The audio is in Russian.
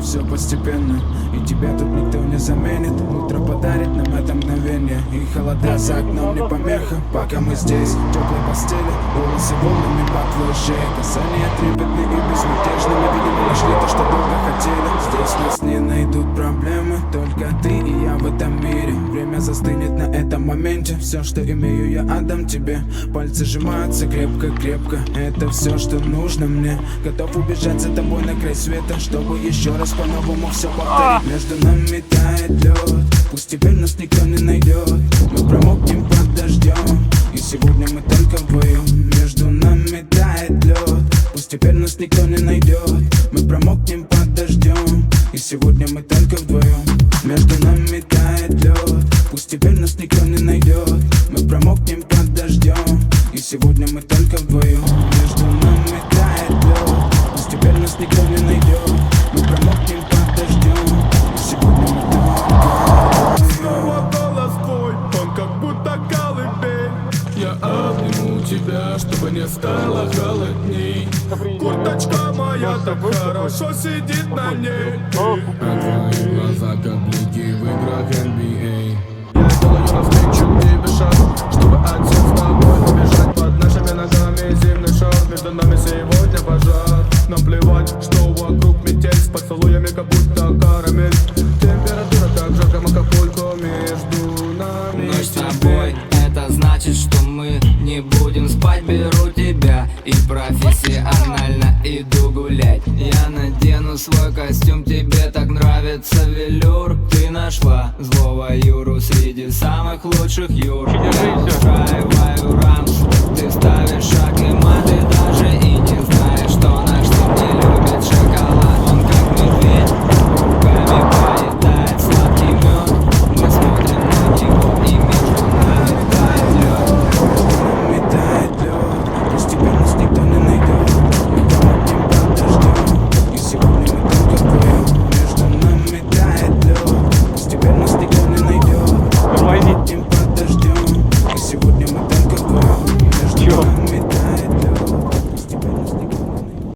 Все постепенно И тебя тут никто не заменит. Утро подарит нам это мгновение И холода за окном не помеха. Пока мы здесь, в теплой постели Волосы волнами по твоей шее Касания трепетные и безмятежными Видимо, нашли то, что долго хотели. Здесь нас не найдут проблемы Только ты и я в этом мире. Время застынет на этом моменте Все, что имею, я отдам тебе. Пальцы сжимаются крепко-крепко Это все, что нужно мне. Готов убежать за тобой на край света Чтобы еще раз по-новому все повторить. Между нами тает лед Пусть теперь нас никто не найдет Мы промокнем под дождем И сегодня мы только вдвоем Между нами тает лед Пусть теперь нас никто не найдет Мы промокнем под дождем И сегодня мы только вдвоем Между нами тает лед нас никто не найдет. Мы промокнем под дождем. И сегодня мы только вдвоем Между нами тает лед. Пусть теперь нас никто не найдет. Мы промокнем под дождем. И сегодня мы только Снова голос твой, он как будто колыбель. Я обниму тебя, чтобы не стало холодней. Курточка моя так хорошо сидит на ней. А твои глаза как блики значит, что мы не будем спать. Беру тебя и профессионально иду гулять. Я надену свой костюм, тебе так нравится велюр. Ты нашла злого Юру среди самых лучших Юр. Я ты ставишь шаг и